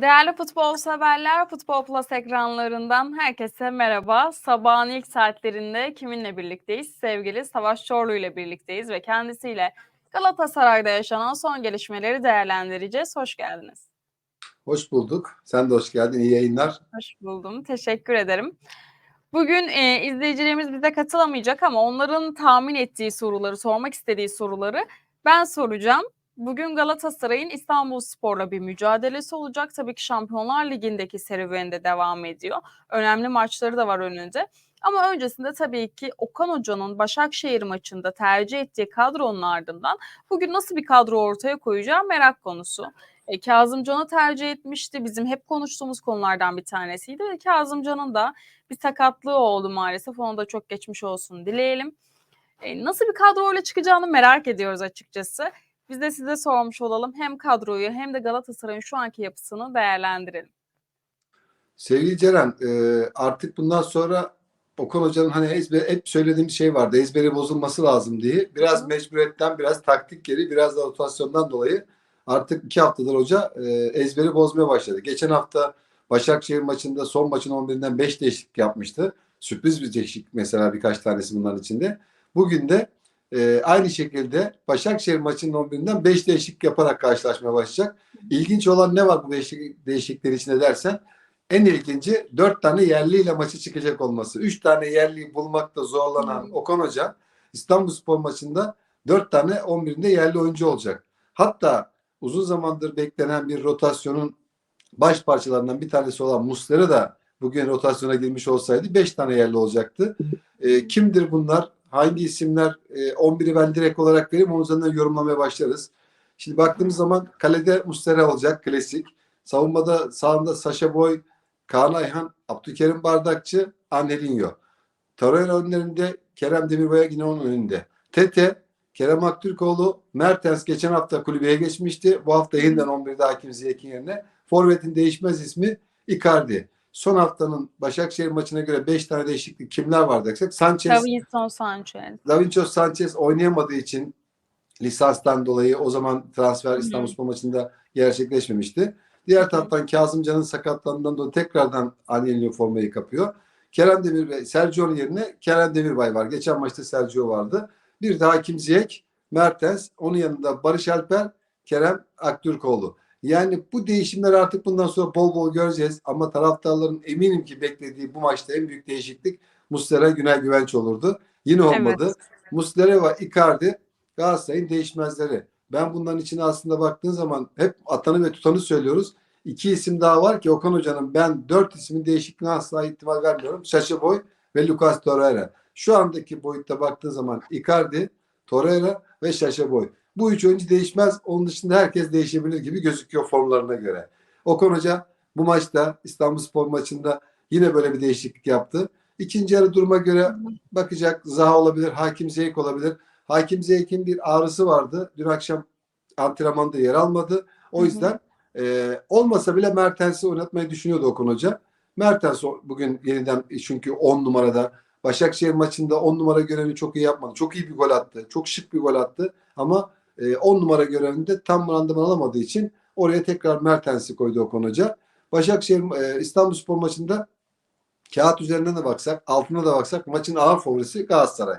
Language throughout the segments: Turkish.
Değerli futbol severler, Futbol Plus ekranlarından herkese merhaba. Sabahın ilk saatlerinde kiminle birlikteyiz? Sevgili Savaş Çorlu ile birlikteyiz ve kendisiyle Galatasaray'da yaşanan son gelişmeleri değerlendireceğiz. Hoş geldiniz. Hoş bulduk. Sen de hoş geldin. İyi yayınlar. Hoş buldum. Teşekkür ederim. Bugün e, izleyicilerimiz bize katılamayacak ama onların tahmin ettiği soruları, sormak istediği soruları ben soracağım. Bugün Galatasaray'ın İstanbulspor'la bir mücadelesi olacak. Tabii ki Şampiyonlar Ligi'ndeki serüveni de devam ediyor. Önemli maçları da var önünde. Ama öncesinde tabii ki Okan Hoca'nın Başakşehir maçında tercih ettiği kadronun ardından bugün nasıl bir kadro ortaya koyacağı merak konusu. E, Kazımcan'ı tercih etmişti. Bizim hep konuştuğumuz konulardan bir tanesiydi. Ve Kazımcan'ın da bir sakatlığı oldu maalesef. Onu da çok geçmiş olsun dileyelim. E, nasıl bir kadroyla çıkacağını merak ediyoruz açıkçası. Biz de size sormuş olalım. Hem kadroyu hem de Galatasaray'ın şu anki yapısını değerlendirelim. Sevgili Ceren, e, artık bundan sonra Okan Hoca'nın hani ezber, hep söylediğim şey vardı. Ezberi bozulması lazım diye. Biraz Hı. mecburiyetten, biraz taktik geri, biraz da rotasyondan dolayı artık iki haftadır hoca e, ezberi bozmaya başladı. Geçen hafta Başakşehir maçında son maçın 11'inden 5 değişiklik yapmıştı. Sürpriz bir değişiklik mesela birkaç tanesi bunların içinde. Bugün de e, aynı şekilde Başakşehir maçının 11'inden 5 değişiklik yaparak karşılaşmaya başlayacak. İlginç olan ne var bu değişik, değişiklikler içinde dersen en ilginci 4 tane yerliyle maçı çıkacak olması. 3 tane yerliyi bulmakta zorlanan Hmm. Okan Hoca İstanbulspor maçında 4 tane 11'inde yerli oyuncu olacak. Hatta uzun zamandır beklenen bir rotasyonun baş parçalarından bir tanesi olan Muslera da bugün rotasyona girmiş olsaydı 5 tane yerli olacaktı. E, kimdir bunlar? Hangi isimler? E, 11'i ben direkt olarak vereyim. Onun üzerinden yorumlamaya başlarız. Şimdi baktığımız zaman kalede Muslera olacak klasik. Savunmada sağında Saşa Boy, Kaan Ayhan, Abdülkerim Bardakçı, Angelinho. Torreira önlerinde Kerem Demirbay'a yine onun önünde. Tete, Kerem Aktürkoğlu, Mertens geçen hafta kulübeye geçmişti. Bu hafta yeniden 11'de Hakim Ziyek'in yerine. Forvet'in değişmez ismi Icardi. Son haftanın Başakşehir maçına göre 5 tane değişiklik kimler var dersek Sanchez, Davinson Sanchez. Davincio Sanchez oynayamadığı için lisanstan dolayı o zaman transfer. İstanbulspor maçında gerçekleşmemişti. Diğer taraftan Kazımcan'ın sakatlandığından dolayı tekrardan Angelino formayı kapıyor. Kerem Demirbay, Sergio'nun yerine Kerem Demirbay var. Geçen maçta Sergio vardı. Bir de Hakim Ziyech, Mertens, onun yanında Barış Alper, Kerem Aktürkoğlu. Yani bu değişimler artık bundan sonra bol bol göreceğiz. Ama taraftarların eminim ki beklediği bu maçta en büyük değişiklik Muslera Günay Güvenç olurdu. Yine olmadı. Evet. Muslera ve Icardi Galatasaray'ın değişmezleri. Ben bunların içine aslında baktığın zaman hep atanı ve tutanı söylüyoruz. İki isim daha var ki Okan Hoca'nın ben dört ismin değişikliğine asla ihtimal vermiyorum. Sacha Boy ve Lucas Torreira. Şu andaki boyutta baktığın zaman Icardi, Torreira ve Sacha Boy. Bu üç oyuncu değişmez. Onun dışında herkes değişebilir gibi gözüküyor formlarına göre. Okan Hoca bu maçta İstanbulspor maçında yine böyle bir değişiklik yaptı. İkinci yarı duruma göre bakacak. Zaha olabilir, Hakim Zeyk olabilir. Hakim Zeyk'in bir ağrısı vardı. Dün akşam antrenmanda yer almadı. O Hı hı. yüzden e, olmasa bile Mertens'i oynatmayı düşünüyordu Okan Hoca. Mertens bugün yeniden çünkü 10 numarada Başakşehir maçında 10 numara görevini çok iyi yapmadı. Çok iyi bir gol attı. Çok şık bir gol attı. Ama e, 10 numara görevinde tam randıman alamadığı için oraya tekrar Mertens'i koydu Okan Hoca. Başakşehir e, İstanbulspor maçında kağıt üzerinden de baksak, altına da baksak maçın ağır favorisi Galatasaray.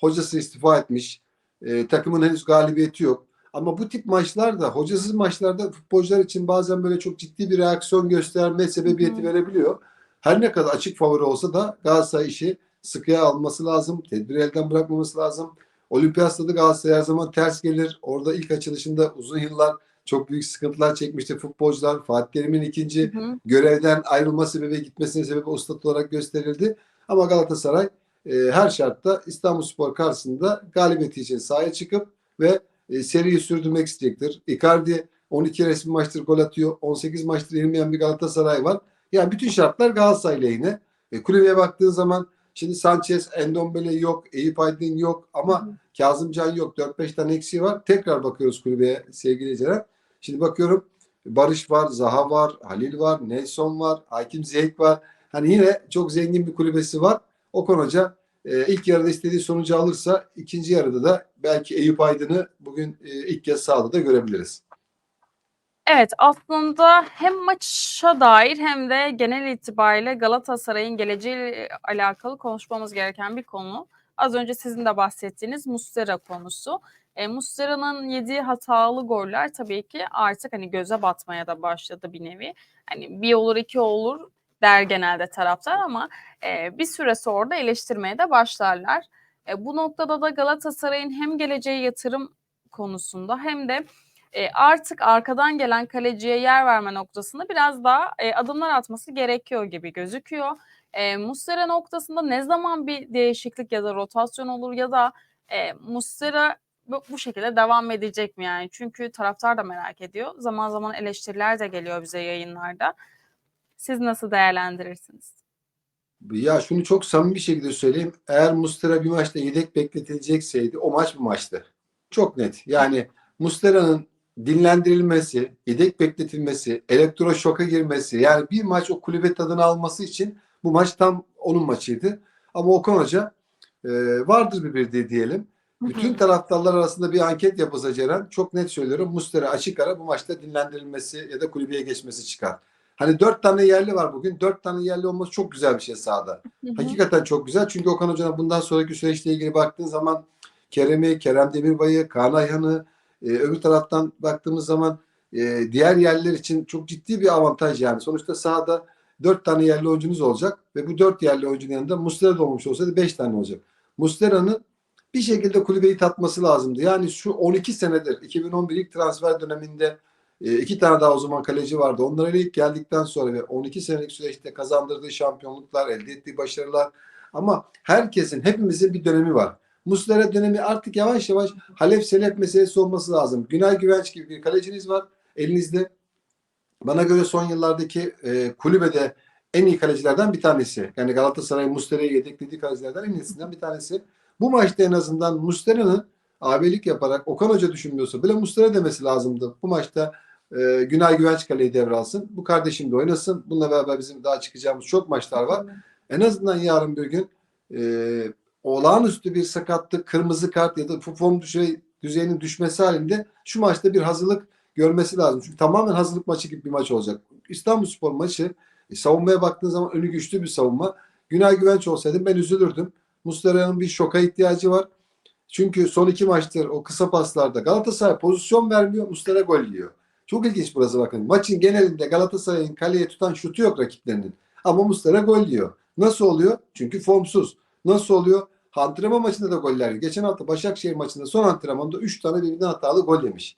Hocası istifa etmiş. E, takımın henüz galibiyeti yok. Ama bu tip maçlarda, hocasız maçlarda futbolcular için bazen böyle çok ciddi bir reaksiyon gösterme sebebiyeti verebiliyor. Her ne kadar açık favori olsa da Galatasaray işi sıkıya alması lazım. Tedbiri elden bırakmaması lazım. Olimpiyat stadı Galatasaray her zaman ters gelir. Orada ilk açılışında uzun yıllar çok büyük sıkıntılar çekmişti futbolcular. Fatih Terim'in ikinci Hı hı. görevden ayrılması ve gitmesine sebep o statü olarak gösterildi. Ama Galatasaray e, her şartta İstanbulspor karşısında galibiyeti için sahaya çıkıp ve e, seriyi sürdürmek isteyecektir. Icardi 12 resmi maçtır gol atıyor. 18 maçtır yenilmeyen bir Galatasaray var. Yani bütün şartlar Galatasaray lehine. E, kulübeye baktığın zaman şimdi Sanchez, Endombele yok, Eyüp Aydın yok ama Hı. Kazımcan yok. 4-5 tane eksiği var. Tekrar bakıyoruz kulübeye sevgili Ceren. Şimdi bakıyorum Barış var, Zaha var, Halil var, Nelson var, Hakim Ziyech var. Hani yine çok zengin bir kulübesi var. Okan Hoca e, ilk yarıda istediği sonucu alırsa ikinci yarıda da belki Eyüp Aydın'ı bugün e, ilk kez sahada da görebiliriz. Evet, aslında hem maça dair hem de genel itibariyle Galatasaray'ın geleceğiyle alakalı konuşmamız gereken bir konu. Az önce sizin de bahsettiğiniz Muslera konusu. E, Muslera'nın yediği hatalı goller tabii ki artık hani göze batmaya da başladı bir nevi. Hani bir olur iki olur der genelde taraftar ama e, bir süre sonra da eleştirmeye de başlarlar. E, bu noktada da Galatasaray'ın hem geleceğe yatırım konusunda hem de e, artık arkadan gelen kaleciye yer verme noktasında biraz daha e, adımlar atması gerekiyor gibi gözüküyor. E, Muslera noktasında ne zaman bir değişiklik ya da rotasyon olur ya da e, Muslera bu, bu şekilde devam edecek mi yani? Çünkü taraftar da merak ediyor. Zaman zaman eleştiriler de geliyor bize yayınlarda. Siz nasıl değerlendirirsiniz? Ya şunu çok samimi bir şekilde söyleyeyim. Eğer Mustera bir maçta yedek bekletilecekse o maç bu maçtı. Çok net. Yani Mustera'nın dinlendirilmesi, yedek bekletilmesi, elektroşoka girmesi yani bir maç o kulübe tadını alması için bu maç tam onun maçıydı. Ama Okan Hoca e, vardır bir bildiği diyelim. Bütün taraftarlar arasında bir anket yapılsa Ceren çok net söylüyorum Mustera açık ara bu maçta dinlendirilmesi ya da kulübeye geçmesi çıkar. Hani dört tane yerli var bugün. Dört tane yerli olması çok güzel bir şey sahada. Hakikaten çok güzel. Çünkü Okan Hoca'nın bundan sonraki süreçle ilgili baktığın zaman Kerem'i, Kerem Demirbay'ı, Kaan Ayhan'ı, e, öbür taraftan baktığımız zaman e, diğer yerler için çok ciddi bir avantaj yani. Sonuçta sahada dört tane yerli oyuncunuz olacak ve bu dört yerli oyuncunun yanında Muslera da olmuş olsaydı beş tane olacak. Muslera'nın bir şekilde kulübeyi tatması lazımdı. Yani şu 12 senedir 2011 ilk transfer döneminde e, iki tane daha o zaman kaleci vardı. Onlara ilk geldikten sonra ve 12 senelik süreçte kazandırdığı şampiyonluklar, elde ettiği başarılar ama herkesin, hepimizin bir dönemi var. Muslera dönemi artık yavaş yavaş Halef Selef meselesi olması lazım. Günay Güvenç gibi bir kaleciniz var elinizde. Bana göre son yıllardaki e, kulübede en iyi kalecilerden bir tanesi. Yani Galatasaray Muslera'yı yedeklediği kalecilerden en iyisinden bir tanesi. Bu maçta en azından Muslera'nın abilik yaparak Okan Hoca düşünmüyorsa bile Muslera demesi lazımdı. Bu maçta e, Günay Güvenç kaleyi devralsın. Bu kardeşim de oynasın. Bununla beraber bizim daha çıkacağımız çok maçlar var. En azından yarın bir gün e, olağanüstü bir sakatlık, kırmızı kart ya da form düzey, düzeyinin düşmesi halinde şu maçta bir hazırlık görmesi lazım. Çünkü tamamen hazırlık maçı gibi bir maç olacak. İstanbulspor maçı e, savunmaya baktığın zaman önü güçlü bir savunma. Günay Güvenç olsaydı ben üzülürdüm. Muslera'nın bir şoka ihtiyacı var. Çünkü son iki maçtır o kısa paslarda Galatasaray pozisyon vermiyor, Muslera gol yiyor. Çok ilginç burası bakın. Maçın genelinde Galatasaray'ın kaleye tutan şutu yok rakiplerinin. Ama Muslera gol yiyor. Nasıl oluyor? Çünkü formsuz. Nasıl oluyor? Antrenman maçında da goller. Geçen hafta Başakşehir maçında son antrenmanda 3 tane birbirinden hatalı gol yemiş.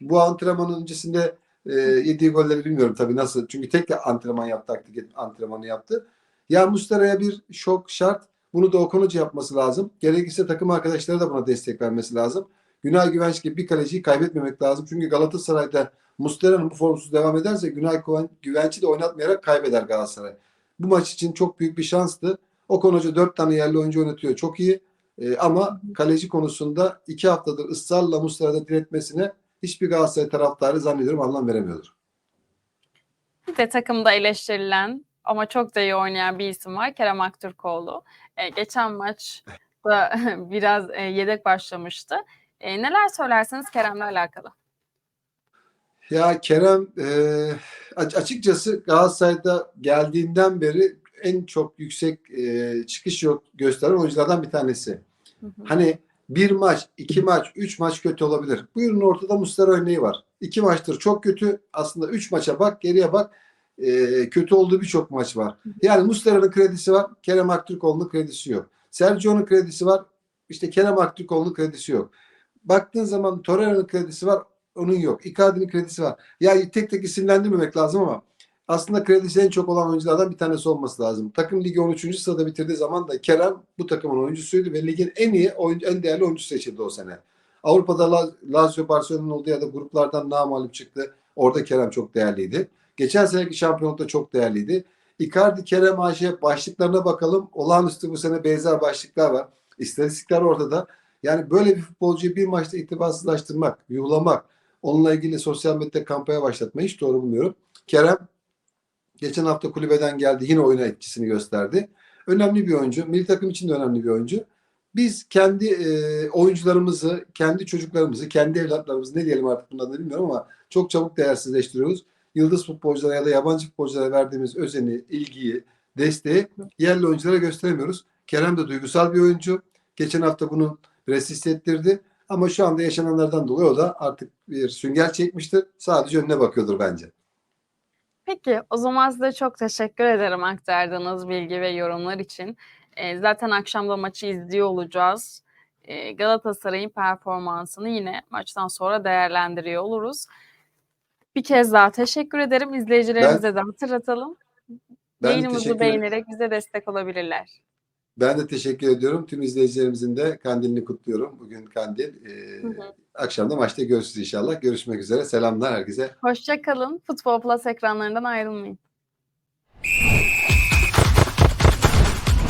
Bu antrenmanın öncesinde e, yediği golleri bilmiyorum tabii nasıl. Çünkü tek antrenman yaptı, taktik antrenmanı yaptı. Ya Muslera'ya bir şok şart. Bunu da Okan Hoca yapması lazım. Gerekirse takım arkadaşları da buna destek vermesi lazım. Günay Güvenç gibi bir kaleciyi kaybetmemek lazım. Çünkü Galatasaray'da Muslera'nın bu formsuz devam ederse Günay Güvenç'i de oynatmayarak kaybeder Galatasaray. Bu maç için çok büyük bir şanstı. Okan Hoca dört tane yerli oyuncu oynatıyor. Çok iyi. E, ama kaleci konusunda iki haftadır ısrarla Muslera'da diretmesine hiçbir Galatasaray taraftarı zannediyorum anlam veremiyordur. Bir de takımda eleştirilen ama çok da iyi oynayan bir isim var. Kerem Aktürkoğlu. E, geçen maçta biraz e, yedek başlamıştı. E, neler söylersiniz Kerem'le alakalı? Ya Kerem e, açıkçası Galatasaray'da geldiğinden beri en çok yüksek e, çıkış yok gösteren oyunculardan bir tanesi. Hı hı. Hani bir maç, iki maç, üç maç kötü olabilir. Buyurun ortada Muslera örneği var. İki maçtır çok kötü. Aslında üç maça bak, geriye bak. E, kötü olduğu birçok maç var. Yani Muslera'nın kredisi var. Kerem Aktürkoğlu'nun kredisi yok. Sergio'nun kredisi var. İşte Kerem Aktürkoğlu'nun kredisi yok. Baktığın zaman Torreira'nın kredisi var. Onun yok. Icardi'nin kredisi var. Yani tek tek isimlendirmemek lazım ama aslında kredisi en çok olan oyunculardan bir tanesi olması lazım. Takım ligi 13. sırada bitirdiği zaman da Kerem bu takımın oyuncusuydu ve ligin en iyi oyuncu, en değerli oyuncusu seçildi o sene. Avrupa'da Lazio Barcelona'nın olduğu yerde gruplardan namalup çıktı. Orada Kerem çok değerliydi. Geçen seneki şampiyonlukta çok değerliydi. Icardi, Kerem, Ayşe başlıklarına bakalım. Olağanüstü bu sene benzer başlıklar var. İstatistikler ortada. Yani böyle bir futbolcuyu bir maçta itibarsızlaştırmak, yuhlamak, onunla ilgili sosyal medyada kampanya başlatmayı hiç doğru bulmuyorum. Kerem geçen hafta kulübeden geldi. Yine oyuna etkisini gösterdi. Önemli bir oyuncu. Milli takım için de önemli bir oyuncu. biz kendi e, oyuncularımızı, kendi çocuklarımızı, kendi evlatlarımızı ne diyelim artık bundan da bilmiyorum ama çok çabuk değersizleştiriyoruz. Yıldız futbolculara ya da yabancı futbolculara verdiğimiz özeni, ilgiyi, desteği yerli oyunculara gösteremiyoruz. Kerem de duygusal bir oyuncu. Geçen hafta bunu biraz hissettirdi. Ama şu anda yaşananlardan dolayı o da artık bir sünger çekmiştir. Sadece önüne bakıyordur bence. Peki, o zaman size çok teşekkür ederim aktardığınız bilgi ve yorumlar için. Eee, zaten akşam da maçı izliyor olacağız. Eee, Galatasaray'ın performansını yine maçtan sonra değerlendiriyor oluruz. Bir kez daha teşekkür ederim. İzleyicilerimize de hatırlatalım. Ben Yayınımızı teşekkür beğenerek bize destek olabilirler. Ben de teşekkür ediyorum. Tüm izleyicilerimizin de kandilini kutluyorum. Bugün kandil. E, hı hı. Akşam da maçta görüşürüz inşallah. Görüşmek üzere. Selamlar herkese. Hoşçakalın. Futbol Plus ekranlarından ayrılmayın.